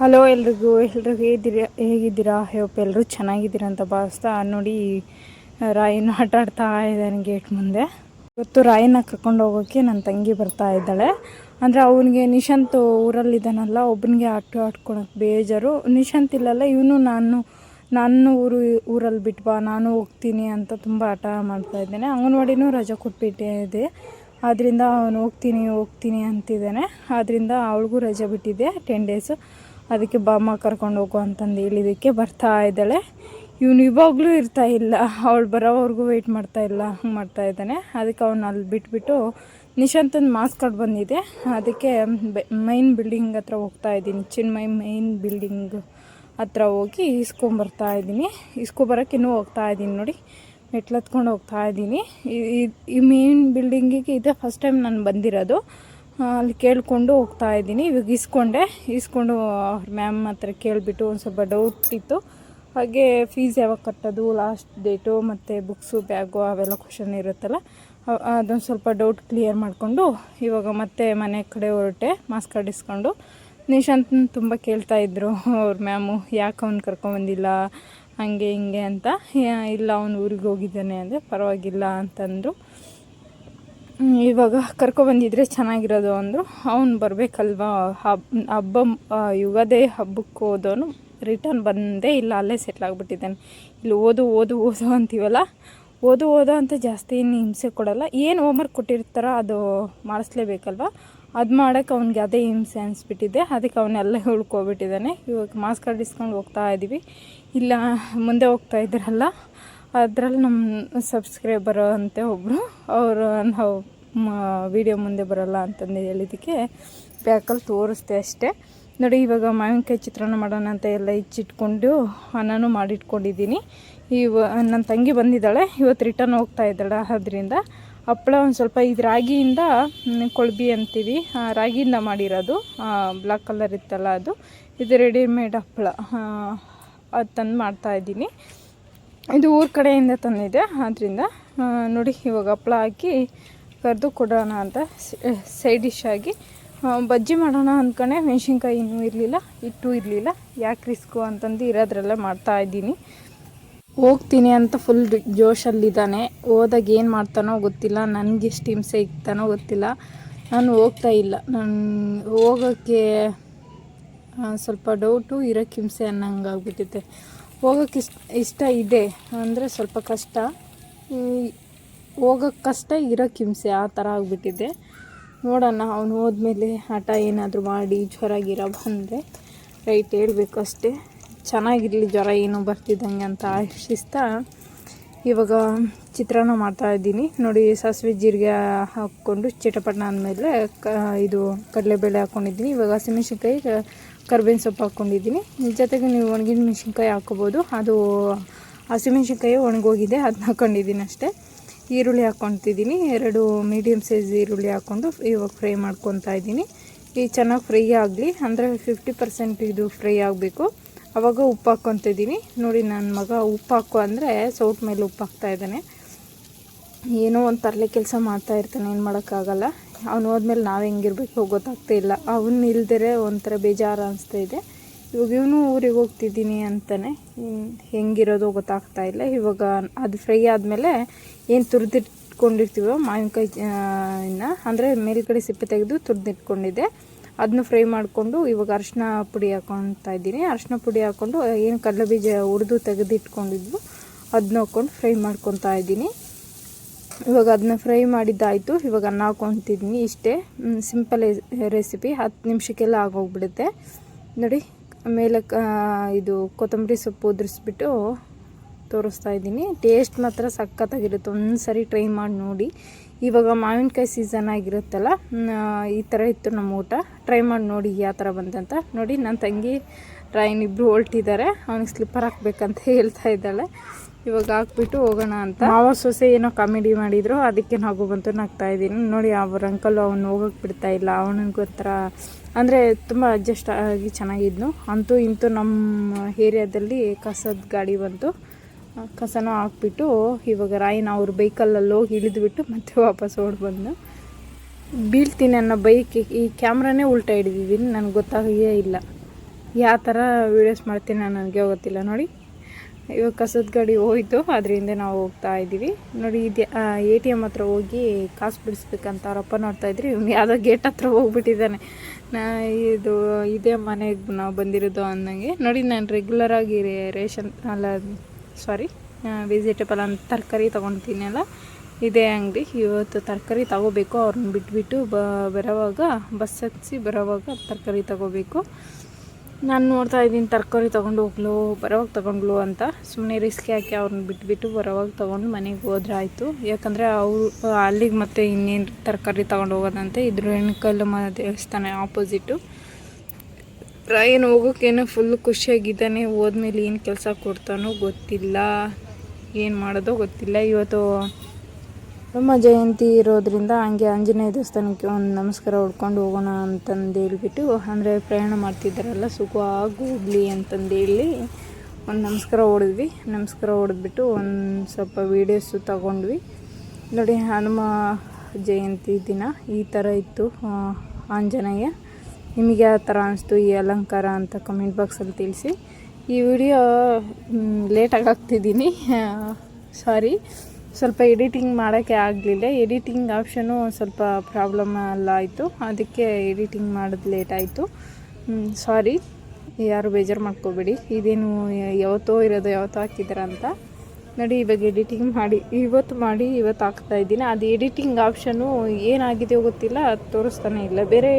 Hello ಎಲ್ರಿಗೂ ಎಲ್ರಿಗೂ ಹೇಗಿದ್ದೀರಾ ಹೇಗಿದ್ದೀರಾ? ಹೋಪ್ ಎಲ್ಲರೂ ಚೆನ್ನಾಗಿದ್ದೀರಾ ಅಂತ ಭಾವಿಸ್ತಾ ನೋಡಿ ರಾಯಿನ ಆಟ ಆಡ್ತಾ ಇದ್ದಾನೆ ಗೇಟ್ ಮುಂದೆ. ಇವತ್ತು ರಾಯಿನ ಕರ್ಕೊಂಡು ಹೋಗೋಕ್ಕೆ ನನ್ನ ತಂಗಿ ಬರ್ತಾ ಇದ್ದಾಳೆ. ಅಂದರೆ ಅವನಿಗೆ ನಿಶಾಂತ್ ಊರಲ್ಲಿದ್ದಾನಲ್ಲ ಒಬ್ಬನಿಗೆ ಆಟ ಆಡ್ಕೊಳಕ್ಕೆ ಬೇಜಾರು. ನಿಶಾಂತ್ ಇಲ್ಲಲ್ಲ, ಇವನು ನಾನು ನಾನು ಊರು, ಊರಲ್ಲಿ ಬಿಟ್ಬಾ ನಾನು ಹೋಗ್ತೀನಿ ಅಂತ ತುಂಬ ಆಟ ಮಾಡ್ತಾ ಇದ್ದೇನೆ. ಅಂಗನವಾಡಿನೂ ರಜೆ ಕೊಟ್ಬಿಟ್ಟಿದೆ ಆದ್ದರಿಂದ ಅವನು ಹೋಗ್ತೀನಿ ಹೋಗ್ತೀನಿ ಅಂತಿದ್ದಾನೆ. ಆದ್ದರಿಂದ ಅವಳಿಗೂ ರಜೆ ಬಿಟ್ಟಿದೆ ಟೆನ್ ಡೇಸು ಅದಕ್ಕೆ ಬಾಮ್ಮ ಕರ್ಕೊಂಡು ಹೋಗು ಅಂತಂದು ಹೇಳಿದ್ದಕ್ಕೆ ಬರ್ತಾ ಇದ್ದಾಳೆ. ಇವನು ಇವಾಗಲೂ ಇರ್ತಾ ಇಲ್ಲ. ಅವಳು ಬರೋವರೆಗೂ ವೆಯ್ಟ್ ಮಾಡ್ತಾ ಇಲ್ಲ, ಹಂಗೆ ಮಾಡ್ತಾ ಇದ್ದಾನೆ. ಅದಕ್ಕೆ ಅವನು ಅಲ್ಲಿ ಬಿಟ್ಬಿಟ್ಟು ನಿಶಾಂತನ ಮಾಸ್ಕ್ ಕಾರ್ಡ್ ಬಂದಿದೆ. ಅದಕ್ಕೆ ಮೈನ್ ಬಿಲ್ಡಿಂಗ್ ಹತ್ರ ಹೋಗ್ತಾ ಇದ್ದೀನಿ. ಚಿನ್ಮೈ ಮೈನ್ ಬಿಲ್ಡಿಂಗ್ ಹತ್ರ ಹೋಗಿ ಇಸ್ಕೊಂಬರ್ತಾ ಇದ್ದೀನಿ. ಇಸ್ಕೊಬರೋಕೆ ಇನ್ನೂ ಹೋಗ್ತಾ ಇದ್ದೀನಿ ನೋಡಿ. ಮೆಟ್ಲು ಹತ್ಕೊಂಡು ಹೋಗ್ತಾ ಇದ್ದೀನಿ. ಈ- ಮೇನ್ ಬಿಲ್ಡಿಂಗಿಗೆ ಇದೇ ಫಸ್ಟ್ ಟೈಮ್ ನಾನು ಬಂದಿರೋದು. ಅಲ್ಲಿ ಕೇಳಿಕೊಂಡು ಹೋಗ್ತಾ ಇದ್ದೀನಿ. ಇವಾಗ ಇಸ್ಕೊಂಡೆ ಇಸ್ಕೊಂಡು ಅವ್ರ ಮ್ಯಾಮ್ ಹತ್ರ ಕೇಳಿಬಿಟ್ಟು ಒಂದು ಸ್ವಲ್ಪ ಡೌಟ್ ಇತ್ತು. ಹಾಗೆ ಫೀಸ್ ಯಾವಾಗ ಕಟ್ಟೋದು ಲಾಸ್ಟ್ ಡೇಟು ಮತ್ತು ಬುಕ್ಸು ಬ್ಯಾಗು ಅವೆಲ್ಲ ಕ್ವಶನ್ ಇರುತ್ತಲ್ಲ. ಅದೊಂದು ಸ್ವಲ್ಪ ಡೌಟ್ ಕ್ಲಿಯರ್ ಮಾಡಿಕೊಂಡು ಇವಾಗ ಮತ್ತೆ ಮನೆ ಕಡೆ ಹೊರಟೆ ಮಾಸ್ಕ್ ಇಸ್ಕೊಂಡು ನಿಶಾಂತ್ ತುಂಬ ಕೇಳ್ತಾ ಇದ್ರು, ಅವ್ರ ಮ್ಯಾಮು ಯಾಕೆ ಅವ್ನು ಕರ್ಕೊಂಬಂದಿಲ್ಲ ಹಂಗೆ, ಹಿಂಗೆ ಅಂತ. ಇಲ್ಲ, ಅವ್ನು ಊರಿಗೆ ಹೋಗಿದ್ದಾನೆ. ಅಂದರೆ ಪರವಾಗಿಲ್ಲ, ಅಂತಂದರು. ಇವಾಗ ಕರ್ಕೊಬಂದಿದ್ರೆ ಚೆನ್ನಾಗಿರೋದು ಅಂದರು. ಅವನು ಬರಬೇಕಲ್ವಾ? ಹಬ್, ಹಬ್ಬ ಯುಗಾದಿ ಹಬ್ಬಕ್ಕೆ ಹೋದವನು ರಿಟರ್ನ್ ಬಂದೇ ಇಲ್ಲ, ಅಲ್ಲೇ ಸೆಟ್ಲ್ ಆಗಿಬಿಟ್ಟಿದ್ದಾನೆ. ಇಲ್ಲಿ ಓದು ಓದು ಓದು ಅಂತೀವಲ್ಲ? ಓದು ಓದು ಅಂತ ಜಾಸ್ತಿ ಏನು ಹಿಂಸೆ ಕೊಡೋಲ್ಲ. ಏನು ಹೋಮ್ವರ್ಕ್ ಕೊಟ್ಟಿರ್ತಾರೋ ಅದು ಮಾಡಿಸ್ಲೇಬೇಕಲ್ವ? ಅದು ಮಾಡೋಕ್ಕೆ ಅವ್ನಿಗೆ ಅದೇ ಹಿಂಸೆ ಅನಿಸ್ಬಿಟ್ಟಿದೆ. ಅದಕ್ಕೆ ಅವನ್ನೆಲ್ಲ ಉಳ್ಕೊಬಿಟ್ಟಿದ್ದಾನೆ ಇವಾಗ ಮಾಸ್ಕ್ ಕಾರ್ಡ್ ಹೋಗ್ತಾ ಇದ್ದೀವಿ ಇಲ್ಲ, ಮುಂದೆ ಹೋಗ್ತಾ ಇದ್ದಾರಲ್ಲ? ಅದರಲ್ಲಿ ನಮ್ಮ ಸಬ್ಸ್ಕ್ರೈಬರ್ ಅಂತ ಒಬ್ಬರು ಅವರು ನಾವು ವಿಡಿಯೋ ಮುಂದೆ ಬರೋಲ್ಲ ಅಂತಂದು ಹೇಳಿದ್ದಕ್ಕೆ ಪ್ಯಾಕಲ್ಲಿ ತೋರಿಸ್ದೆ ಅಷ್ಟೇ. ನೋಡಿ, ಇವಾಗ ಮಾವಿನಕಾಯಿ ಚಿತ್ರಾನ್ನ ಮಾಡೋಣ ಅಂತ ಎಲ್ಲ ಇಚ್ಚಿಟ್ಕೊಂಡು ಅನ್ನನೂ ಮಾಡಿಟ್ಕೊಂಡಿದ್ದೀನಿ. ಇವ ನನ್ನ ತಂಗಿ ಬಂದಿದ್ದಾಳೆ. ಇವತ್ತು ರಿಟರ್ನ್ ಹೋಗ್ತಾ ಇದ್ದಾಳೆ. ಅದರಿಂದ ಹಪ್ಪಳ ಒಂದು ಸ್ವಲ್ಪ ಇದು ರಾಗಿಯಿಂದ ಕೊಳಬಿ ಅಂತೀವಿ. ರಾಗಿಯಿಂದ ಮಾಡಿರೋದು. ಬ್ಲ್ಯಾಕ್ ಕಲರ್ ಇತ್ತಲ್ಲ ಅದು. ಇದು ರೆಡಿಮೇಡ್ ಹಪ್ಪಳ. ಅದು ತಂದು ಮಾಡ್ತಾಯಿದ್ದೀನಿ ಇದು ಊರ ಕಡೆಯಿಂದ ತಂದಿದೆ ಆದ್ದರಿಂದ ನೋಡಿ ಇವಾಗ ಹಪ್ಪಳ ಹಾಕಿ ಕರೆದು ಕೊಡೋಣ ಅಂತ ಸೈಡ್ ಡಿಶ್ ಆಗಿ. ಬಜ್ಜಿ ಮಾಡೋಣ ಅಂದ್ಕೊಂಡೆ ಮೆಣಸಿನ್ಕಾಯಿ ಇನ್ನೂ ಇರಲಿಲ್ಲ ಇಟ್ಟು ಇರಲಿಲ್ಲ. ಯಾಕೆ ರಿಸ್ಕು ಅಂತಂದು ಇರೋದ್ರಲ್ಲೇ ಮಾಡ್ತಾ ಇದ್ದೀನಿ. ಹೋಗ್ತೀನಿ ಅಂತ ಫುಲ್ ಜೋಶಲ್ಲಿದ್ದಾನೆ. ಹೋದಾಗ ಏನು ಮಾಡ್ತಾನೋ ಗೊತ್ತಿಲ್ಲ, ನನಗೆ ಎಷ್ಟು ಹಿಂಸೆ ಇಕ್ತಾನೋ ಗೊತ್ತಿಲ್ಲ. ನಾನು ಹೋಗ್ತಾ ಇಲ್ಲ. ನಾನು, ಹೋಗೋಕ್ಕೆ ಸ್ವಲ್ಪ ಡೌಟು ಇರೋಕ್ಕೆ ಹಿಂಸೆ ಅನ್ನಂಗೆ ಹೋಗೋಕ್ಕೆ ಇಷ್ಟ ಇಷ್ಟ ಇದೆ ಅಂದರೆ ಸ್ವಲ್ಪ ಕಷ್ಟ. ಹೋಗೋಕ್ಕೆ ಕಷ್ಟ ಇರೋಕ್ಕೆ ಹಿಂಸೆ ಆ ಥರ ಆಗಿಬಿಟ್ಟಿದೆ. ನೋಡೋಣ ಅವನು ಹೋದ್ಮೇಲೆ ಆಟ ಏನಾದರೂ ಮಾಡಿ ಜ್ವರ ಗಿರ ಬಂದರೆ ರೈಟ್ ಹೇಳಬೇಕು ಅಷ್ಟೇ. ಚೆನ್ನಾಗಿರಲಿ ಜ್ವರ ಏನೋ ಬರ್ತಿದ್ದಂಗೆ ಅಂತ ಆಶಿಸ್ತಾ ಇವಾಗ ಚಿತ್ರಾನ್ನ ಮಾಡ್ತಾ ಇದ್ದೀನಿ. ನೋಡಿ, ಸಾಸಿವೆ ಜೀರಿಗೆ ಹಾಕ್ಕೊಂಡು ಚಿಟಪಟ್ಟಣ ಅಂದಮೇಲೆ ಕ ಇದು ಕಡಲೆಬೇಳೆ ಹಾಕ್ಕೊಂಡಿದ್ದೀನಿ ಇವಾಗ ಹಸಿಮೆಣ್ಸಿನ್ಕಾಯಿ ಕರ್ಬೇವಿನ ಸೊಪ್ಪು ಹಾಕ್ಕೊಂಡಿದ್ದೀನಿ. ಜೊತೆಗೆ ನೀವು ಒಣಗಿದ ಮೆಣಸಿನ್ಕಾಯಿ ಹಾಕ್ಕೋಬೋದು. ಅದು ಹಸಿಮೆಣ್ಸಿನ್ಕಾಯಿ ಒಣಗೋಗಿದೆ ಅದನ್ನ ಹಾಕ್ಕೊಂಡಿದ್ದೀನಿ ಅಷ್ಟೇ. ಈರುಳ್ಳಿ ಹಾಕ್ಕೊತಿದ್ದೀನಿ ಎರಡು ಮೀಡಿಯಮ್ ಸೈಜ್ ಈರುಳ್ಳಿ ಹಾಕ್ಕೊಂಡು ಇವಾಗ ಫ್ರೈ ಮಾಡ್ಕೊತಾ ಇದ್ದೀನಿ. ಈ ಚೆನ್ನಾಗಿ ಫ್ರೈ ಆಗಲಿ, ಅಂದರೆ ಫಿಫ್ಟಿ ಪರ್ಸೆಂಟ್ ಇದು ಫ್ರೈ ಆಗಬೇಕು. ಆವಾಗ ಉಪ್ಪು ಹಾಕ್ಕೊತಿದ್ದೀನಿ ನೋಡಿ ನನ್ನ ಮಗ ಉಪ್ಪು ಹಾಕು ಅಂದರೆ ಸೌಟ್ ಮೇಲೆ ಉಪ್ಪು ಹಾಕ್ತಾ ಇದ್ದಾನೆ. ಏನೋ ಒಂದು ತರಲೆ ಕೆಲಸ ಮಾಡ್ತಾ ಇರ್ತಾನೆ, ಏನು ಮಾಡೋಕ್ಕಾಗಲ್ಲ. ಅವ್ನು ಹೋದ್ಮೇಲೆ ನಾವು ಹೆಂಗಿರ್ಬೇಕು ಗೊತ್ತಾಗ್ತಾ ಇಲ್ಲ. ಅವನು ಇಲ್ದಿರೆ ಒಂಥರ ಬೇಜಾರು ಅನಿಸ್ತಾ ಇದೆ. ಇವಾಗ ಇವನು ಊರಿಗೆ ಹೋಗ್ತಿದ್ದೀನಿ ಅಂತಲೇ ಹೆಂಗಿರೋದು ಗೊತ್ತಾಗ್ತಾ ಇಲ್ಲ. ಇವಾಗ ಅದು ಫ್ರೈ ಆದಮೇಲೆ ಏನು ತುರಿದಿಟ್ಕೊಂಡಿರ್ತೀವೋ ಮಾವಿನಕಾಯಿ ಇನ್ನ, ಅಂದರೆ ಮೇಲ್ಗಡೆ ಸಿಪ್ಪೆ ತೆಗೆದು ತುರಿದಿಟ್ಕೊಂಡಿದ್ದೆ. ಅದನ್ನು ಫ್ರೈ ಮಾಡಿಕೊಂಡು ಇವಾಗ ಅರಿಶಿನ ಪುಡಿ ಹಾಕೊತಾ ಇದ್ದೀನಿ. ಅರಿಶಿನ ಪುಡಿ ಹಾಕ್ಕೊಂಡು ಏನು ಕಡಲೆ ಬೀಜ ಹುರಿದು ತೆಗೆದಿಟ್ಕೊಂಡಿದ್ವು ಅದನ್ನ ಹಾಕ್ಕೊಂಡು ಫ್ರೈ ಮಾಡ್ಕೊತಾ ಇದ್ದೀನಿ. ಇವಾಗ ಅದನ್ನ ಫ್ರೈ ಮಾಡಿದ್ದಾಯಿತು. ಇವಾಗ ಅನ್ನ ಹಾಕೊತಿದ್ದೀನಿ ಇಷ್ಟೇ. ಸಿಂಪಲ್ ರೆಸಿಪಿ ಹತ್ತು ನಿಮಿಷಕ್ಕೆಲ್ಲ ಆಗೋಗ್ಬಿಡುತ್ತೆ. ನೋಡಿ ಆಮೇಲೆ ಇದು ಕೊತ್ತಂಬರಿ ಸೊಪ್ಪು ಉದುರಿಸ್ಬಿಟ್ಟು ತೋರಿಸ್ತಾ ಇದ್ದೀನಿ. ಟೇಸ್ಟ್ ಮಾತ್ರ ಸಖತ್ತಾಗಿರುತ್ತೆ. ಒಂದು ಸರಿ ಟ್ರೈ ಮಾಡಿ ನೋಡಿ. ಇವಾಗ ಮಾವಿನಕಾಯಿ ಸೀಸನ್ ಆಗಿರುತ್ತಲ್ಲ ಈ ಥರ ಇತ್ತು ನಮ್ಮ ಊಟ. ಟ್ರೈ ಮಾಡಿ ನೋಡಿ ಯಾವ ಥರ ಬಂತಂತ. ನೋಡಿ ನನ್ನ ತಂಗಿ, ಟ್ರೈನ್ ಇಬ್ಬರು ಹೊಲ್ಟಿದ್ದಾರೆ ಅವ್ನಿಗೆ ಸ್ಲಿಪ್ಪರ್ ಹಾಕ್ಬೇಕಂತ ಹೇಳ್ತಾ ಇದ್ದಾಳೆ. ಇವಾಗ ಹಾಕ್ಬಿಟ್ಟು ಹೋಗೋಣ ಅಂತ. ಮಾವ ಸೊಸೆ ಏನೋ ಕಾಮಿಡಿ ಮಾಡಿದ್ರು, ಅದಕ್ಕೆ ನಾವು ಬಂತು ನಗ್ತಾ ಇದ್ದೀನಿ. ನೋಡಿ, ಅವ್ರ ಅಂಕಲ್ ಅವ್ನು ಹೋಗಕ್ಕೆ ಬಿಡ್ತಾ ಇಲ್ಲ. ಅವನಿಗೊಂಥರ ಅಂದರೆ ತುಂಬ ಅಡ್ಜಸ್ಟ್ ಆಗಿ ಚೆನ್ನಾಗಿದ್ನು. ಅಂತೂ ಇಂತೂ ನಮ್ಮ ಏರಿಯಾದಲ್ಲಿ ಕಸದ ಗಾಡಿ ಬಂತು. ಕಸನೂ ಹಾಕ್ಬಿಟ್ಟು ಇವಾಗ ರಾಯಿನ ಅವ್ರ ಬೈಕಲ್ಲಲ್ಲಿ ಹೋಗಿ ಇಳಿದ್ಬಿಟ್ಟು ಮತ್ತೆ ವಾಪಸ್ ಓಡಿ ಬಂದು ಬೀಳ್ತೀನಿ ಅನ್ನೋ ಬೈಕ್, ಈ ಕ್ಯಾಮ್ರಾನೇ ಉಲ್ಟಾ ಹಿಡಿದಿದ್ದೀನಿ. ನನಗೆ ಗೊತ್ತಾಗೇ ಇಲ್ಲ. ಯಾವ ಥರ ವೀಡಿಯೋಸ್ ಮಾಡ್ತೀನಿ ನಾನು ನನಗೆ ಗೊತ್ತಿಲ್ಲ. ನೋಡಿ. ಇವಾಗ ಕಸದ ಗಾಡಿ ಹೋಯ್ತು, ಅದರಿಂದ ನಾವು ಹೋಗ್ತಾ ಇದ್ದೀವಿ. ನೋಡಿ, ಇದು ಎ ಟಿ ಎಂ ಹತ್ರ ಹೋಗಿ ಕಾಸು ಬಿಡಿಸ್ಬೇಕಂತ ಅವರಪ್ಪ ನೋಡ್ತಾ ಇದ್ರಿ. ಇವ್ನು ಯಾವುದೋ ಗೇಟ್ ಹತ್ರ ಹೋಗ್ಬಿಟ್ಟಿದ್ದಾನೆ. ನಾ, ಇದು, ಇದೇ ಮನೆಗೆ ನಾವು ಬಂದಿರೋದು ಅಂದಂಗೆ. ನೋಡಿ, ನಾನು ರೆಗ್ಯುಲರಾಗಿ ರೇಷನ್, ಅಲ್ಲ ಸಾರಿ ವೆಜಿಟೇಬಲ್ ಅಂತ ತರಕಾರಿ ತೊಗೊಳ್ತೀನಲ್ಲ ಇದೇ ಅಂಗಡಿ. ಇವತ್ತು ತರಕಾರಿ ತಗೋಬೇಕು. ಅವ್ರನ್ನ ಬಿಟ್ಬಿಟ್ಟು ಬರೋವಾಗ, ಬಸ್ ಹತ್ಸಿ ಬರೋವಾಗ ತರಕಾರಿ ತಗೋಬೇಕು. ನಾನು ನೋಡ್ತಾ ಇದ್ದೀನಿ, ತರಕಾರಿ ತೊಗೊಂಡು ಹೋಗ್ಲು, ಬರೋವಾಗ ತೊಗೊಂಡ್ಲು ಅಂತ. ಸುಮ್ಮನೆ ರಿಸ್ಕ್ ಹಾಕಿ ಅವ್ರನ್ನ ಬಿಟ್ಬಿಟ್ಟು ಬರೋವಾಗ ತೊಗೊಂಡು ಮನೆಗೆ ಹೋದ್ರೆ ಆಯಿತು. ಯಾಕಂದರೆ ಅವರು, ಅಲ್ಲಿಗೆ ಮತ್ತೆ ಇನ್ನೇನು ತರಕಾರಿ ತೊಗೊಂಡು ಹೋಗೋದಂತೆ, ಇದ್ರ ಮ ದೇವಸ್ಥಾನ ಆಪೋಸಿಟು ರಾಯನ್ ಹೋಗೋಕ್ಕೇನೋ ಫುಲ್ ಖುಷಿಯಾಗಿದ್ದಾನೆ, ಹೋದ್ಮೇಲೆ ಏನು ಕೆಲಸ ಕೊಡ್ತಾನೋ ಗೊತ್ತಿಲ್ಲ. ಏನು ಮಾಡೋದೋ ಗೊತ್ತಿಲ್ಲ. ಇವತ್ತು ನಮ್ಮ ಜಯಂತಿ ಇರೋದ್ರಿಂದ ಹಂಗೆ ಆಂಜನೇಯ ದೇವಸ್ಥಾನಕ್ಕೆ ಒಂದು ನಮಸ್ಕಾರ ಹೊಡ್ಕೊಂಡು ಹೋಗೋಣ ಅಂತಂದು ಹೇಳ್ಬಿಟ್ಟು ಅಂದರೆ ಪ್ರಯಾಣ ಮಾಡ್ತಿದ್ದಾರಲ್ಲ, ಸುಖವಾಗಿ ಹೋಗ್ಲಿ ಅಂತಂದೇಳಿ ಒಂದು ನಮಸ್ಕಾರ ಹೊಡೆದ್ವಿ. ನಮಸ್ಕಾರ ಹೊಡೆದ್ಬಿಟ್ಟು ಒಂದು ಸ್ವಲ್ಪ ವೀಡಿಯೋಸು ತಗೊಂಡ್ವಿ. ನೋಡಿ, ಹನುಮ ಜಯಂತಿ ದಿನ ಈ ಥರ ಇತ್ತು ಆಂಜನೇಯ. ನಿಮಗೆ ಆ ಥರ ಅನಿಸ್ತು ಈ ಅಲಂಕಾರ ಅಂತ ಕಮೆಂಟ್ ಬಾಕ್ಸಲ್ಲಿ ತಿಳಿಸಿ. ಈ ವಿಡಿಯೋ ಲೇಟಾಗಿ ಹಾಕ್ತಿದ್ದೀನಿ. ಸಾರಿ ಸ್ವಲ್ಪ ಎಡಿಟಿಂಗ್ ಮಾಡೋಕ್ಕೆ ಆಗಲಿಲ್ಲ. ಎಡಿಟಿಂಗ್ ಆಪ್ಷನು ಸ್ವಲ್ಪ ಪ್ರಾಬ್ಲಮ್ ಎಲ್ಲ ಆಯಿತು. ಅದಕ್ಕೆ ಎಡಿಟಿಂಗ್ ಮಾಡೋದು ಲೇಟ್ ಆಯಿತು. ಸಾರಿ ಯಾರು ಬೇಜಾರು ಮಾಡ್ಕೋಬೇಡಿ. ಇದೇನು ಯಾವತ್ತೋ ಇರೋದು, ಯಾವತ್ತೋ ಹಾಕಿದ್ದೀರ ಅಂತ. ನೋಡಿ, ಇವಾಗ ಎಡಿಟಿಂಗ್ ಮಾಡಿ, ಇವತ್ತು ಮಾಡಿ, ಇವತ್ತು ಹಾಕ್ತಾ ಇದ್ದೀನಿ. ಅದು ಎಡಿಟಿಂಗ್ ಆಪ್ಷನು ಏನಾಗಿದೆಯೋ ಗೊತ್ತಿಲ್ಲ. ಅದು ತೋರಿಸ್ತಾನೆ ಇಲ್ಲ. ಬೇರೆ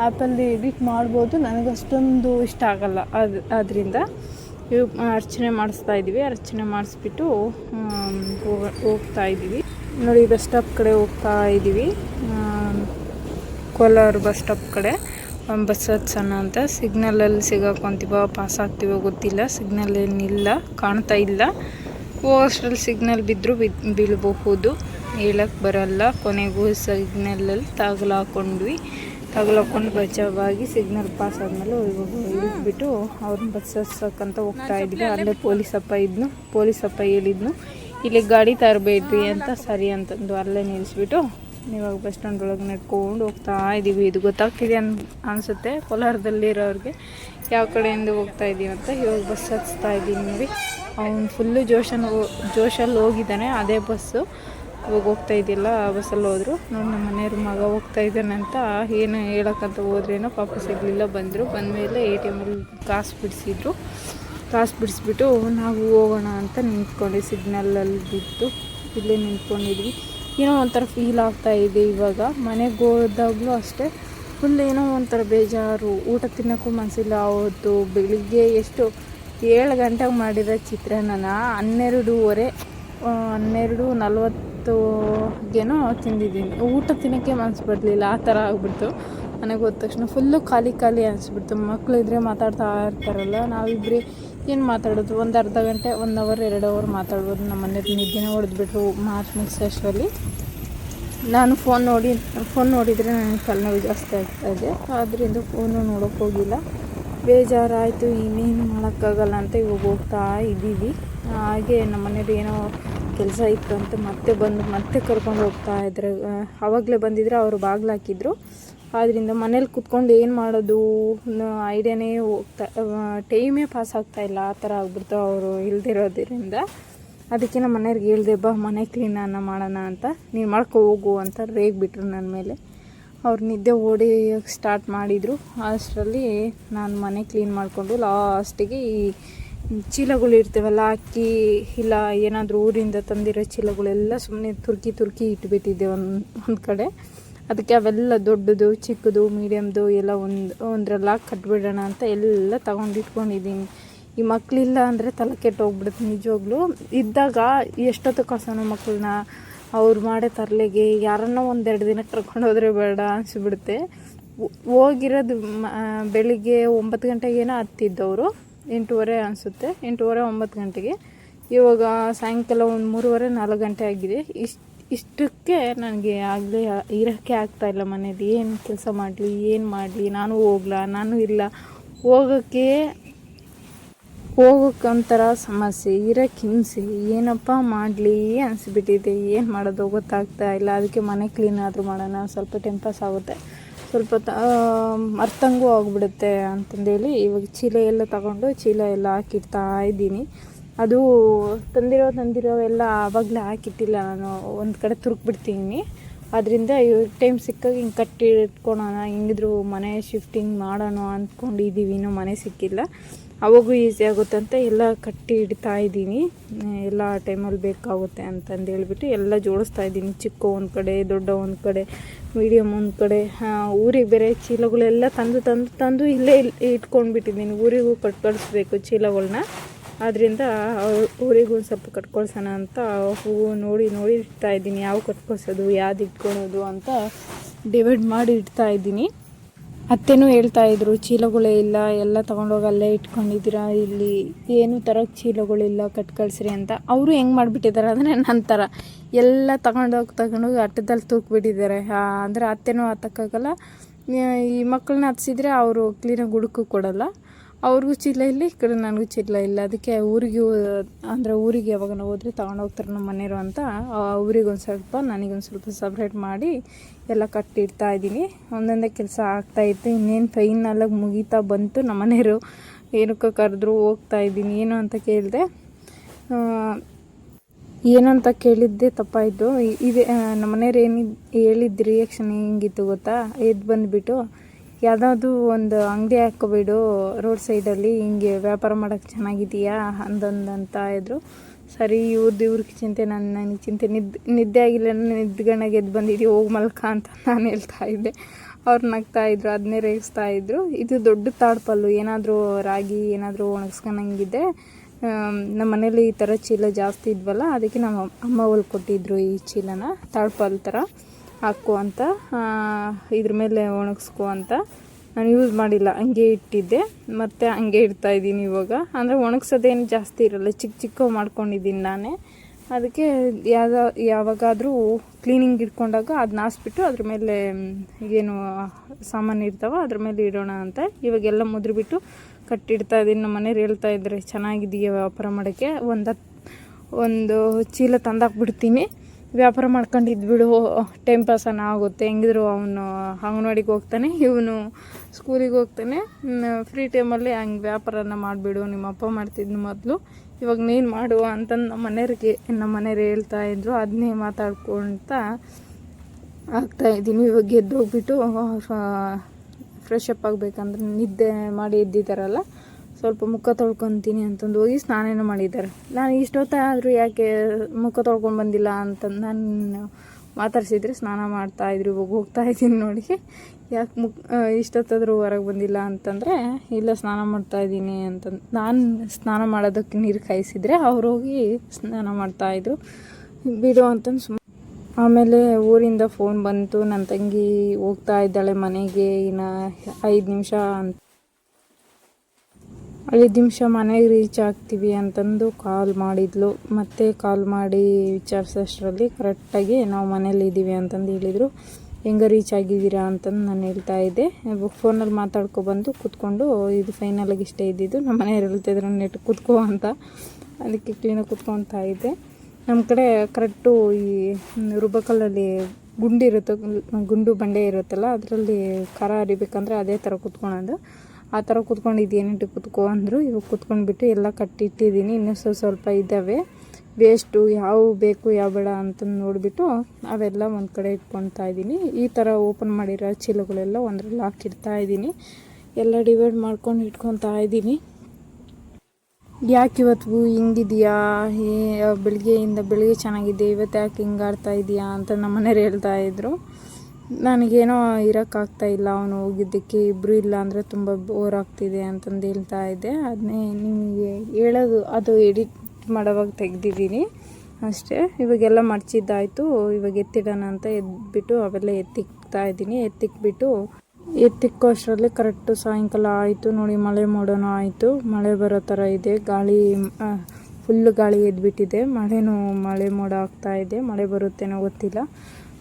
ಆ್ಯಪಲ್ಲಿ ಎಡಿಟ್ ಮಾಡ್ಬೋದು. ನನಗಷ್ಟೊಂದು ಇಷ್ಟ ಆಗಲ್ಲ. ಅದು, ಅದರಿಂದ. ಇವ್ ಅರ್ಚನೆ ಮಾಡಿಸ್ತಾ ಇದ್ದೀವಿ. ಅರ್ಚನೆ ಮಾಡಿಸ್ಬಿಟ್ಟು ಹೋಗ- ಹೋಗ್ತಾ ಇದ್ದೀವಿ. ನೋಡಿ ಬಸ್ ಸ್ಟಾಪ್ ಕಡೆ ಹೋಗ್ತಾ ಇದ್ದೀವಿ. ಕೋಲಾರ ಬಸ್ ಸ್ಟಾಪ್ ಕಡೆ. ಬಸ್ ಹತ್ಸೋಣ ಅಂತ. ಸಿಗ್ನಲಲ್ಲಿ ಸಿಗಾಕೊಂತೀವೋ ಪಾಸ್ ಆಗ್ತೀವೋ ಗೊತ್ತಿಲ್ಲ. ಸಿಗ್ನಲ್ ಏನಿಲ್ಲ, ಕಾಣ್ತಾ ಇಲ್ಲ. ಹೋಗೋಷ್ಟ್ರಲ್ಲಿ ಸಿಗ್ನಲ್ ಬಿದ್ದರೂ ಬಿದ್ದು ಬೀಳಬಹುದು. ಹೇಳಕ್ಕೆ ಬರಲ್ಲ. ಕೊನೆಗೂ ಸಿಗ್ನಲಲ್ಲಿ ತಗಲು ಹಾಕ್ಕೊಂಡ್ವಿ ತಗಲು ಹಾಕ್ಕೊಂಡು ಬಚಾವಾಗಿ ಸಿಗ್ನಲ್ ಪಾಸ್ ಆದಮೇಲೆ ಇಳಿದ್ಬಿಟ್ಟು ಅವ್ರನ್ನ ಬಸ್ ಹತ್ಸಕ್ಕಂತ ಹೋಗ್ತಾ ಇದ್ವಿ. ಅಲ್ಲೇ ಪೊಲೀಸಪ್ಪ ಇದ್ನು ಅಪ್ಪ ಹೇಳಿದ್ನು, ಇಲ್ಲಿ ಗಾಡಿ ತರಬೇಡ್ರಿ ಅಂತ, ಸರಿ ಅಂತಂದು ಅಲ್ಲೇ ನಿಲ್ಲಿಸ್ಬಿಟ್ಟು ಇವಾಗ ಬಸ್ ಸ್ಟ್ಯಾಂಡ್ ಒಳಗೆ ನಡ್ಕೊಂಡು ಹೋಗ್ತಾ ಇದ್ದೀವಿ ಇದು ಗೊತ್ತಾಗ್ತಿದೆ ಅನ್, ಅನಿಸುತ್ತೆ ಕೋಲಾರದಲ್ಲಿರೋರಿಗೆ. ಯಾವ ಕಡೆಯಿಂದ ಹೋಗ್ತಾ ಇದ್ದೀವಿ ಅಂತ? ಇವಾಗ ಬಸ್ ಹಚ್ತಾ ಇದ್ದೀನಿ ನೋಡಿ ಅವ್ನು ಫುಲ್ಲು ಜೋಶನ್ ಜೋಶಲ್ಲಿ ಹೋಗಿದ್ದಾನೆ, ಅದೇ ಬಸ್ಸು. ಇವಾಗ ಹೋಗ್ತಾ ಇದ್ದಿಲ್ಲ ಬಸ್ಸಲ್ಲಿ ಹೋದ್ರು. ನೋಡಿ ನಮ್ಮ ಮನೆಯವ್ರ ಮಗ ಹೋಗ್ತಾ ಇದ್ದಾನೆ ಅಂತ ಏನು ಹೇಳೋಕ್ಕಂತ ಹೋದ್ರೇನೋ ಪಾಪ ಸಿಗಲಿಲ್ಲ ಬಂದರು. ಬಂದಮೇಲೆ ಎ ಟಿ ಎಮಲ್ಲಿ ಕಾಸು ಬಿಡಿಸಿದ್ರು. ಕಾಸು ಬಿಡಿಸ್ಬಿಟ್ಟು ನಾವು ಹೋಗೋಣ ಅಂತ ನಿಂತ್ಕೊಂಡೆ ಸಿಗ್ನಲಲ್ಲಿ ಬಿದ್ದು ಇಲ್ಲೇ ನಿಂತ್ಕೊಂಡಿದ್ವಿ. ಏನೋ ಒಂಥರ ಫೀಲ್ ಆಗ್ತಾ ಇದೆ ಇವಾಗ. ಮನೆಗೆ ಹೋದಾಗಲೂ ಅಷ್ಟೇ ಫುಲ್ ಏನೋ ಒಂಥರ ಬೇಜಾರು. ಊಟ ತಿನ್ನೋಕ್ಕೂ ಮನಸ್ಸಿಲ್ಲ ಅವತ್ತು ಬೆಳಿಗ್ಗೆ ಎಷ್ಟು ಏಳು ಗಂಟೆಗೆ ಮಾಡಿರೋ ಚಿತ್ರಾನ್ನನ ಹನ್ನೆರಡೂವರೆ ಆ, ನಲ್ವತ್ತುಗೇನೋ ತಿಂದಿದ್ದೀನಿ. ಊಟ ತಿನ್ನೋಕ್ಕೆ ಮನಸ್ಸು ಬರಲಿಲ್ಲ, ಆ ಥರ ಆಗ್ಬಿಡ್ತು. ನನಗೆ ಹೋದ ತಕ್ಷಣ ಫುಲ್ಲು ಖಾಲಿ ಖಾಲಿ ಅನಿಸ್ಬಿಡ್ತು. ಮಕ್ಕಳಿದ್ರೆ ಮಾತಾಡ್ತಾ ಇರ್ತಾರಲ್ಲ ನಾವಿಬ್ಬರೇ ಏನು ಮಾತಾಡೋದು? ಒಂದು ಅರ್ಧ ಗಂಟೆ, ಒಂದು ಅವರ್ ಎರಡು ಅವರ್ ಮಾತಾಡ್ಬೋದು. ನಮ್ಮ ಮನೇಲಿ ನಿದ್ದೆನೇ ಹೊಡೆದ್ಬಿಟ್ರು ಮಿಕ್ಸ್ ಮುಗಿಸೋಷ್ಟರಲ್ಲಿ. ನಾನು ಫೋನ್ ನೋಡಿ ಫೋನ್ ನೋಡಿದರೆ ನನಗೆ ತಲೆನೋವು ಜಾಸ್ತಿ ಆಗ್ತಾ ಇದೆ. ಆದ್ದರಿಂದ ಫೋನು ನೋಡೋಕೆ ಹೋಗಿಲ್ಲ. ಬೇಜಾರಾಯಿತು, ಇನ್ನೇನು ಮಾಡೋಕ್ಕಾಗಲ್ಲ ಅಂತ ಇವಾಗ ಹೋಗ್ತಾ ಇದ್ದೀವಿ. ಹಾಗೆ ನಮ್ಮ ಮನೇಲಿ ಏನೋ ಕೆಲಸ ಇತ್ತು ಅಂತ ಮತ್ತೆ ಬಂದು ಮತ್ತೆ ಕರ್ಕೊಂಡು ಹೋಗ್ತಾ ಇದ್ರೆ. ಅವಾಗಲೇ ಬಂದಿದ್ರೆ ಅವರು ಬಾಗಿಲು ಹಾಕಿದ್ರು. ಆದ್ದರಿಂದ ಮನೇಲಿ ಕುತ್ಕೊಂಡು ಏನು ಮಾಡೋದು ಐಡಿಯಾನೇ ಹೋಗ್ತಾ ಟೈಮೇ ಪಾಸ್ ಆಗ್ತಾ ಇಲ್ಲ. ಆ ಥರ ಆಗ್ಬಿಡ್ತು ಅವರು ಇಲ್ದಿರೋದ್ರಿಂದ. ಅದಕ್ಕೆ ನಮ್ಮ ಮನೆಯವ್ರಿಗೆ ಹೇಳ್ದೆ, ಬಾ, ಮನೆ ಕ್ಲೀನನ್ನು ಮಾಡೋಣ ಅಂತ. ನೀನು ಮಾಡ್ಕೊ, ಹೋಗು ಅಂತ ರೇಗ್ಬಿಟ್ರು ನನ್ನ ಮೇಲೆ. ಅವ್ರು ನಿದ್ದೆ ಓಡಿ ಸ್ಟಾರ್ಟ್ ಮಾಡಿದರು. ಅಷ್ಟರಲ್ಲಿ ನಾನು ಮನೆ ಕ್ಲೀನ್ ಮಾಡಿಕೊಂಡು ಲಾಸ್ಟಿಗೆ ಈ ಚೀಲಗಳು ಇರ್ತೇವಲ್ಲ, ಅಕ್ಕಿ ಇಲ್ಲ ಏನಾದರೂ ಊರಿಂದ ತಂದಿರೋ ಚೀಲಗಳೆಲ್ಲ ಸುಮ್ಮನೆ ತುರ್ಕಿ ತುರ್ಕಿ ಇಟ್ಬಿಟ್ಟಿದ್ದೆ ಒಂದು ಒಂದು ಕಡೆ. ಅದಕ್ಕೆ ಅವೆಲ್ಲ ದೊಡ್ಡದು, ಚಿಕ್ಕದು ಮೀಡಿಯಮ್ದು ಎಲ್ಲ ಒಂದು, ಒಂದ್ರಲ್ಲಿ ಕಟ್ಬಿಡೋಣ ಅಂತ ಎಲ್ಲ ತಗೊಂಡಿಟ್ಕೊಂಡಿದ್ದೀನಿ ಈ ಮಕ್ಕಳಿಲ್ಲ ಅಂದರೆ ತಲೆ ಕೆಟ್ಟೋಗ್ಬಿಡುತ್ತೆ ನಿಜವಾಗ್ಲೂ. ಇದ್ದಾಗ ಎಷ್ಟೊತ್ತು ಕಸನ ಮಕ್ಕಳನ್ನ ಅವ್ರು ಮಾಡೋ ತರಲೆಗೆ ಯಾರನ್ನ ಒಂದೆರಡು ದಿನ ಕರ್ಕೊಂಡು ಹೋದರೆ ಬೇಡ ಅನಿಸ್ಬಿಡುತ್ತೆ. ಹೋಗಿರೋದು ಬೆಳಿಗ್ಗೆ ಒಂಬತ್ತು ಗಂಟೆಗೇನೋ ಹತ್ತಿದ್ದವರು. ಎಂಟೂವರೆ ಅನಿಸುತ್ತೆ, ಎಂಟೂವರೆ ಒಂಬತ್ತು ಗಂಟೆಗೆ. ಇವಾಗ ಸಾಯಂಕಾಲ ಒಂದು ಮೂರುವರೆ, ನಾಲ್ಕು ಗಂಟೆ ಆಗಿದೆ. ಇಷ್ಟು, ಇಷ್ಟಕ್ಕೆ ನನಗೆ ಆಗಲೇ ಇರೋಕ್ಕೆ ಆಗ್ತಾಯಿಲ್ಲ ಮನೇಲಿ. ಏನು ಕೆಲಸ ಮಾಡಲಿ, ಏನು ಮಾಡಲಿ, ನಾನು ಹೋಗ್ಲಾ, ನಾನು ಇಲ್ಲ. ಹೋಗೋಕ್ಕೆ ಹೋಗೋಕ್ಕಂಥರ ಸಮಸ್ಯೆ. ಇರೋಕ್ಕೆ ಹಿಂಸೆ. ಏನಪ್ಪ ಮಾಡಲಿ? ಅನಿಸ್ಬಿಟ್ಟಿದೆ. ಏನು ಮಾಡೋದು ಗೊತ್ತಾಗ್ತಾ ಇಲ್ಲ. ಅದಕ್ಕೆ ಮನೆ ಕ್ಲೀನ್ ಆದರೂ ಮಾಡೋಣ. ಸ್ವಲ್ಪ ಟೈಮ್ ಪಾಸ್ ಆಗುತ್ತೆ. ಸ್ವಲ್ಪ ಮರ್ತಂಗೂ ಆಗಿಬಿಡುತ್ತೆ ಅಂತಂದೇಳಿ ಇವಾಗ ಚೀಲ ಎಲ್ಲ ತಗೊಂಡು ಚೀಲ ಎಲ್ಲ ಹಾಕಿಡ್ತಾ ಇದ್ದೀನಿ. ಅದು ತಂದಿರೋ ತಂದಿರೋ ಎಲ್ಲ ಆವಾಗಲೇ ಹಾಕಿಟ್ಟಿಲ್ಲ ನಾನು. ಒಂದು ಕಡೆ ತುರುಕ್ಬಿಡ್ತೀನಿ. ಅದರಿಂದ ಇವಾಗ ಟೈಮ್ ಸಿಕ್ಕಾಗ ಹಿಂಗೆ ಕಟ್ಟಿ ಇಟ್ಕೊಳೋಣ ಹೆಂಗಿದ್ರು ಮನೆ ಶಿಫ್ಟಿಂಗ್ ಮಾಡೋಣ ಅಂದ್ಕೊಂಡಿದ್ದೀವಿ ಇನ್ನೂ ಮನೆ ಸಿಕ್ಕಿಲ್ಲ. ಅವಾಗೂ ಈಸಿ ಆಗುತ್ತೆ ಅಂತ ಎಲ್ಲ ಕಟ್ಟಿ ಇಡ್ತಾ ಇದ್ದೀನಿ. ಎಲ್ಲ ಟೈಮಲ್ಲಿ ಬೇಕಾಗುತ್ತೆ ಅಂತಂದು ಹೇಳ್ಬಿಟ್ಟು ಎಲ್ಲ ಜೋಡಿಸ್ತಾ ಇದ್ದೀನಿ. ಚಿಕ್ಕ ಒಂದು ಕಡೆ, ದೊಡ್ಡ ಒಂದು ಕಡೆ. ಮೀಡಿಯಮ್ ಒಂದು ಕಡೆ ಊರಿಗೆ ಬೇರೆ ಚೀಲಗಳೆಲ್ಲ ತಂದು ತಂದು ತಂದು ಇಲ್ಲೇ ಇಟ್ಕೊಂಡ್ಬಿಟ್ಟಿದ್ದೀನಿ. ಊರಿಗೂ ಕಟ್ ಕಳಿಸ್ಬೇಕು ಚೀಲಗಳನ್ನ ಆದ್ದರಿಂದ ಊರಿಗೂ ಒಂದು ಸ್ವಲ್ಪ ಕಟ್ಕೊಳ್ಸೋಣ ಅಂತ ಹೂವು ನೋಡಿ ನೋಡಿ ಇಡ್ತಾ ಇದ್ದೀನಿ. ಯಾವ ಕಟ್ಕೊಳ್ಸೋದು ಯಾವ್ದು ಇಟ್ಕೊಳೋದು ಅಂತ ಡಿವೈಡ್ ಮಾಡಿ ಇಡ್ತಾ ಇದ್ದೀನಿ. ಅತ್ತೆನೂ ಹೇಳ್ತಾ ಇದ್ರು, ಚೀಲಗಳೇ ಇಲ್ಲ, ಎಲ್ಲ ತೊಗೊಂಡೋಗಿ ಅಲ್ಲೇ ಇಟ್ಕೊಂಡಿದ್ದೀರಾ, ಇಲ್ಲಿ ಏನು ತರೋಕ್ಕೆ ಚೀಲಗಳಿಲ್ಲ ಕಟ್ಕಳ್ಸ್ರಿ ಅಂತ. ಅವರು ಹೆಂಗೆ ಮಾಡಿಬಿಟ್ಟಿದ್ದಾರೆ ಅಂದರೆ ನನ್ನ ಥರ ಎಲ್ಲ ತಗೊಂಡೋಗಿ ತಗೊಂಡೋಗಿ ಅಟ್ಟದಲ್ಲಿ ತೂಕ್ಬಿಟ್ಟಿದ್ದಾರೆ. ಅಂದರೆ ಅತ್ತೆನೂ ಹತ್ತಕ್ಕಾಗಲ್ಲ ಈ ಮಕ್ಕಳನ್ನ ಹತ್ಸಿದ್ರೆ ಅವರು ಕ್ಲೀನಾಗಿ ಹುಡುಕು ಕೊಡಲ್ಲ. ಅವ್ರಿಗೂ ಚಿಲ್ಲ ಇಲ್ಲ, ಈ ಕಡೆ ನನಗೂ ಚಿಲ್ಲ ಇಲ್ಲ. ಅದಕ್ಕೆ ಊರಿಗೆ ಅಂದರೆ ಊರಿಗೆ ಯಾವಾಗ ಹೋದ್ರೆ ತಗೊಂಡೋಗ್ತಾರೆ ನಮ್ಮ ಮನೆಯವರು ಅಂತ ಊರಿಗೆ ಒಂದು ಸ್ವಲ್ಪ, ನನಗೊಂದು ಸ್ವಲ್ಪ ಸಪ್ರೇಟ್ ಮಾಡಿ ಎಲ್ಲ ಕಟ್ಟಿಡ್ತಾ ಇದ್ದೀನಿ. ಒಂದೊಂದೇ ಕೆಲಸ ಆಗ್ತಾಯಿತ್ತು ಇನ್ನೇನು ಫೈನಲಾಗಿ ಮುಗೀತಾ ಬಂತು. ನಮ್ಮ ಮನೆಯವರು ಏನಕ್ಕೆ ಕರೆದ್ರು ಹೋಗ್ತಾ ಇದ್ದೀನಿ. ಏನು ಅಂತ ಕೇಳಿದೆ ಏನಂತ ಕೇಳಿದ್ದೆ ತಪ್ಪಾಯಿತು. ಇದೆ ನಮ್ಮ ಮನೆಯವ್ರು ಏನಿದ್ದು ಹೇಳಿದ್ದು ರಿಯಾಕ್ಷನ್ ಹೆಂಗಿತ್ತು ಗೊತ್ತಾ? ಎದ್ದು ಬಂದುಬಿಟ್ಟು ಯಾವುದಾದ್ರು ಒಂದು ಅಂಗಡಿ ಹಾಕೋಬಿಡು ರೋಡ್ ಸೈಡಲ್ಲಿ ಹಿಂಗೆ ವ್ಯಾಪಾರ ಮಾಡೋಕ್ಕೆ ಚೆನ್ನಾಗಿದೆಯಾ ಅಂದಂದಂತ ಇದ್ದರು ಸರಿ ಇವ್ರದ್ದು ಇವ್ರಿಗೆ ಚಿಂತೆ ನನ್ನ ನನಗೆ ಚಿಂತೆ. ನಿದ್ದೆ ನಿದ್ದೆ ಆಗಿಲ್ಲ ನಿದ್ಗಣಾಗ ಎದ್ದು ಬಂದಿದ್ದೀವಿ ಹೋಗಿ ಮಲ್ಕ ಅಂತ ನಾನು ಹೇಳ್ತಾ ಇದ್ದೆ. ಅವ್ರು ನಗ್ತಾ ಇದ್ರು ಅದನ್ನೇ ರೇಗಿಸ್ತಾ ಇದ್ರು. ಇದು ದೊಡ್ಡ ತಾಡ್ಪಲ್ಲು. ಏನಾದರೂ ರಾಗಿ, ಏನಾದರೂ ಒಣಗಿಸ್ಕೊಂಡಂಗಿದೆ ನಮ್ಮ ಮನೇಲಿ ಈ ಥರ ಚೀಲ ಜಾಸ್ತಿ ಇದ್ವಲ್ಲ, ಅದಕ್ಕೆ ನಮ್ಮ ಅಮ್ಮ ಹೊಲ್ ಕೊಟ್ಟಿದ್ರು ಈ ಚೀಲನ, ತಾಳ್ಪಾಲ್ ಥರ ಹಾಕು ಅಂತ ಇದ್ರ ಮೇಲೆ ಒಣಗಿಸ್ಕೊ ಅಂತ. ನಾನು ಯೂಸ್ ಮಾಡಿಲ್ಲ, ಹಂಗೆ ಇಟ್ಟಿದ್ದೆ. ಮತ್ತು ಹಂಗೆ ಇಡ್ತಾ ಇದ್ದೀನಿ ಇವಾಗ. ಅಂದರೆ ಒಣಗ್ಸೋದೇನು ಜಾಸ್ತಿ ಇರಲ್ಲ, ಚಿಕ್ಕ ಚಿಕ್ಕ ಮಾಡ್ಕೊಂಡಿದ್ದೀನಿ ನಾನೇ. ಅದಕ್ಕೆ ಯಾವ ಯಾವಾಗಾದರೂ ಕ್ಲೀನಿಂಗ್ ಇಟ್ಕೊಂಡಾಗ ಅದನ್ನ ಹಾಸ್ಬಿಟ್ಟು ಅದ್ರ ಮೇಲೆ ಏನು ಸಾಮಾನು ಇರ್ತಾವೋ ಅದ್ರ ಮೇಲೆ ಇಡೋಣ ಅಂತ. ಇವಾಗೆಲ್ಲ ಮುದ್ರಿಬಿಟ್ಟು ಕಟ್ಟಿಡ್ತಾ ಇದ್ದೀನಿ. ನಮ್ಮ ಮನೆಯವ್ರು ಹೇಳ್ತಾ ಇದ್ರೆ ಚೆನ್ನಾಗಿದೆಯಾ ವ್ಯಾಪಾರ ಮಾಡೋಕ್ಕೆ? ಒಂದು ಒಂದು ಚೀಲ ತಂದಾಕ್ಬಿಡ್ತೀನಿ. ವ್ಯಾಪಾರ ಮಾಡ್ಕೊಂಡು ಬಿಡು, ಟೈಮ್ ಪಾಸನ ಆಗುತ್ತೆ. ಹೆಂಗಿದ್ರು ಅವನು ಅಂಗನವಾಡಿಗೆ ಹೋಗ್ತಾನೆ, ಇವನು ಸ್ಕೂಲಿಗೆ ಹೋಗ್ತಾನೆ. ಫ್ರೀ ಟೈಮಲ್ಲಿ ಹಂಗೆ ವ್ಯಾಪಾರನ ಮಾಡಿಬಿಡು. ನಿಮ್ಮ ಅಪ್ಪ ಮಾಡ್ತಿದ್ನು ಮೊದಲು, ಇವಾಗ ನೀನು ಮಾಡು ಅಂತಂದು ನಮ್ಮ ಮನೆಯವ್ರಿಗೆ, ನಮ್ಮ ಮನೆಯವ್ರು ಹೇಳ್ತಾ ಇದ್ರು. ಅದನ್ನೇ ಮಾತಾಡ್ಕೊಳ್ತಾ ಆಗ್ತಾಯಿದ್ದೀನಿ ಇವಾಗ ಎದ್ದು ಹೋಗ್ಬಿಟ್ಟು ಫ್ರೆಶ್ ಅಪ್ ಆಗಬೇಕಂದ್ರೆ ನಿದ್ದೆ ಮಾಡಿ ಎದ್ದಿದ್ದಾರಲ್ಲ, ಸ್ವಲ್ಪ ಮುಖ ತೊಳ್ಕೊತೀನಿ ಅಂತಂದು ಹೋಗಿ ಸ್ನಾನನೂ ಮಾಡಿದ್ದಾರೆ. ನಾನು ಇಷ್ಟೊತ್ತಾದರೂ ಯಾಕೆ ಮುಖ ತೊಳ್ಕೊಂಡು ಬಂದಿಲ್ಲ ಅಂತಂದು ನಾನು ಮಾತಾಡ್ಸಿದ್ರೆ ಸ್ನಾನ ಮಾಡ್ತಾಯಿದ್ರು ಇವಾಗ ಹೋಗ್ತಾ ಇದ್ದೀನಿ ನೋಡಿ. ಯಾಕೆ ಮುಕ್ ಇಷ್ಟೊತ್ತಾದರೂ ಹೊರಗೆ ಬಂದಿಲ್ಲ ಅಂತಂದರೆ, ಇಲ್ಲ ಸ್ನಾನ ಮಾಡ್ತಾಯಿದ್ದೀನಿ ಅಂತಂದು ನಾನು ಸ್ನಾನ ಮಾಡೋದಕ್ಕೆ ನೀರು ಕಾಯಿಸಿದರೆ ಅವ್ರು ಹೋಗಿ ಸ್ನಾನ ಮಾಡ್ತಾಯಿದ್ರು ಬಿಡು ಅಂತಂದು ಸುಮ್ಮ ಆಮೇಲೆ ಊರಿಂದ ಫೋನ್ ಬಂತು. ನನ್ನ ತಂಗಿ ಹೋಗ್ತಾ ಇದ್ದಾಳೆ ಮನೆಗೆ ಇನ್ನು ಐದು ನಿಮಿಷ ಅಂತ. ಐದು ನಿಮಿಷ ಮನೆಗೆ ರೀಚ್ ಆಗ್ತೀವಿ ಅಂತಂದು ಕಾಲ್ ಮಾಡಿದ್ಲು. ಮತ್ತೆ ಕಾಲ್ ಮಾಡಿ ವಿಚಾರಿಸೋಷ್ಟರಲ್ಲಿ ಕರೆಕ್ಟಾಗಿ ನಾವು ಮನೇಲಿ ಇದ್ದೀವಿ ಅಂತಂದು ಹೇಳಿದರು. ಹೆಂಗೆ ರೀಚ್ ಆಗಿದ್ದೀರಾ ಅಂತಂದು ನಾನು ಹೇಳ್ತಾ ಇದ್ದೆ. ಫೋನಲ್ಲಿ ಮಾತಾಡ್ಕೊಬಂದು ಕೂತ್ಕೊಂಡು, ಇದು ಫೈನಲಾಗಿ ಇಷ್ಟೇ ಇದ್ದಿದ್ದು. ನಮ್ಮ ಮನೆಯವ್ರು ಹೇಳ್ತಿದ್ರು ನೆಟ್ ಕೂತ್ಕೋ ಅಂತ. ಅದಕ್ಕೆ ಕ್ಲೀನಾಗಿ ಕೂತ್ಕೊತಾ ಇದ್ದೆ. ನಮ್ಮ ಕಡೆ ಕರೆಕ್ಟು ಈ ರುಬ್ಬಕಲ್ಲಲ್ಲಿ ಗುಂಡಿ ಇರುತ್ತೆ, ಗುಂಡು ಬಂಡೆ ಇರುತ್ತಲ್ಲ, ಅದರಲ್ಲಿ ಖಾರ ಅರಿಬೇಕಂದ್ರೆ ಅದೇ ಥರ ಕುತ್ಕೊಳೋದು. ಆ ಥರ ಕುತ್ಕೊಂಡಿದ್ದು ಏನಿಟ್ಟು ಕುತ್ಕೋ ಅಂದರು, ಇವಾಗ ಕುತ್ಕೊಂಡ್ಬಿಟ್ಟು ಎಲ್ಲ ಕಟ್ಟಿಟ್ಟಿದ್ದೀನಿ, ಇನ್ನೂ ಸ್ವಲ್ಪ ಸ್ವಲ್ಪ ಇದ್ದಾವೆ. ವೇಸ್ಟು ಯಾವ ಬೇಕು, ಯಾವ ಬೇಡ ಅಂತ ನೋಡಿಬಿಟ್ಟು ಅವೆಲ್ಲ ಒಂದು ಕಡೆ ಇಟ್ಕೊತಾ ಇದ್ದೀನಿ. ಈ ಥರ ಓಪನ್ ಮಾಡಿರೋ ಚೀಲಗಳೆಲ್ಲ ಒಂದರಲ್ಲಿ ಹಾಕಿಡ್ತಾ ಇದ್ದೀನಿ. ಎಲ್ಲ ಡಿವೈಡ್ ಮಾಡ್ಕೊಂಡು ಇಟ್ಕೊತಾ ಇದ್ದೀನಿ. ಯಾಕೆ ಇವತ್ತು ಹಿಂಗಿದೆಯಾ? ಹೇ ಬೆಳಿಗ್ಗೆಯಿಂದ ಬೆಳಿಗ್ಗೆ ಚೆನ್ನಾಗಿದೆ ಇವತ್ತು ಯಾಕೆ ಹಿಂಗಾಡ್ತಾ ಇದೆಯಾ ಅಂತ ನಮ್ಮ ಮನೆಯವ್ರು ಇದ್ದರು ನನಗೇನೋ ಇರೋಕ್ಕಾಗ್ತಾ ಇಲ್ಲ ಅವನು ಹೋಗಿದ್ದಕ್ಕೆ. ಇಬ್ಬರು ಇಲ್ಲ ಅಂದರೆ ತುಂಬ ಬೋರ್ ಆಗ್ತಿದೆ ಅಂತಂದು ಹೇಳ್ತಾ ಇದ್ದೆ. ಅದನ್ನೇ ನಿಮಗೆ ಹೇಳೋದು, ಅದು ಎಡಿಟ್ ಮಾಡೋವಾಗ ತೆಗೆದಿದ್ದೀನಿ ಅಷ್ಟೇ. ಇವಾಗೆಲ್ಲ ಮಡ್ಚಿದ್ದಾಯಿತು. ಇವಾಗ ಎತ್ತಿಡೋಣ ಅಂತ ಎದ್ಬಿಟ್ಟು ಅವೆಲ್ಲ ಎತ್ತಿಕ್ತಾ ಇದ್ದೀನಿ. ಎತ್ತಿಕ್ಬಿಟ್ಟು ಎತ್ತಿಕ್ಕೋ ಅಷ್ಟರಲ್ಲಿ ಕರೆಕ್ಟು ಸಾಯಂಕಾಲ ಆಯಿತು, ನೋಡಿ ಮಳೆ ಮೋಡನೂ ಆಯಿತು. ಮಳೆ ಬರೋ ಥರ ಇದೆ. ಗಾಳಿ ಫುಲ್ ಗಾಳಿ ಎದ್ಬಿಟ್ಟಿದೆ. ಮಳೆನೂ ಮಳೆ ಮೋಡ ಆಗ್ತಾ ಇದೆ. ಮಳೆ ಬರುತ್ತೇನೋ ಗೊತ್ತಿಲ್ಲ.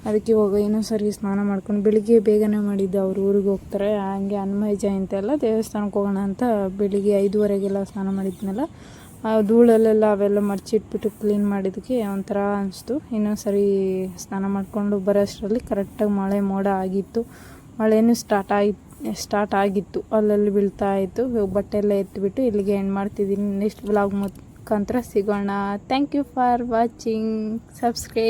ಅದಕ್ಕೆ ಇವಾಗ ಇನ್ನೊಂದು ಸರಿ ಸ್ನಾನ ಮಾಡ್ಕೊಂಡು ಬೆಳಿಗ್ಗೆ ಬೇಗನೆ ಮಾಡಿದ್ದು ಅವರು ಊರಿಗೆ ಹೋಗ್ತಾರೆ. ಹಂಗೆ ಅನ್ಮಯ ಜಯಂತಿ ಎಲ್ಲ ದೇವಸ್ಥಾನಕ್ಕೆ ಹೋಗೋಣ ಅಂತ ಬೆಳಿಗ್ಗೆ ಐದುವರೆಗೆಲ್ಲ ಸ್ನಾನ ಮಾಡಿದ್ನಲ್ಲ, ಆ ಧೂಳಲ್ಲೆಲ್ಲ ಅವೆಲ್ಲ ಮರ್ಚಿಟ್ಬಿಟ್ಟು ಕ್ಲೀನ್ ಮಾಡಿದ್ದಕ್ಕೆ ಒಂಥರ ಅನಿಸ್ತು. ಇನ್ನೊಂದು ಸರಿ ಸ್ನಾನ ಮಾಡಿಕೊಂಡು ಬರೋಷ್ಟರಲ್ಲಿ ಕರೆಕ್ಟಾಗಿ ಮಳೆ ಮೋಡ ಆಗಿತ್ತು. ಮಳೆನೂ ಸ್ಟಾರ್ಟ್ ಆಗಿ ಸ್ಟಾರ್ಟ್ ಆಗಿತ್ತು. ಅಲ್ಲಲ್ಲಿ ಬೀಳ್ತಾ ಇತ್ತು. ಬಟ್ಟೆ ಎಲ್ಲ ಎತ್ತಿಬಿಟ್ಟು ಇಲ್ಲಿಗೆ ಎಂಡ್ ಮಾಡ್ತಿದ್ದೀನಿ. ನೆಕ್ಸ್ಟ್ ಬ್ಲಾಗ್ ಮುಖಾಂತರ ಸಿಗೋಣ. Thank you for watching subscribe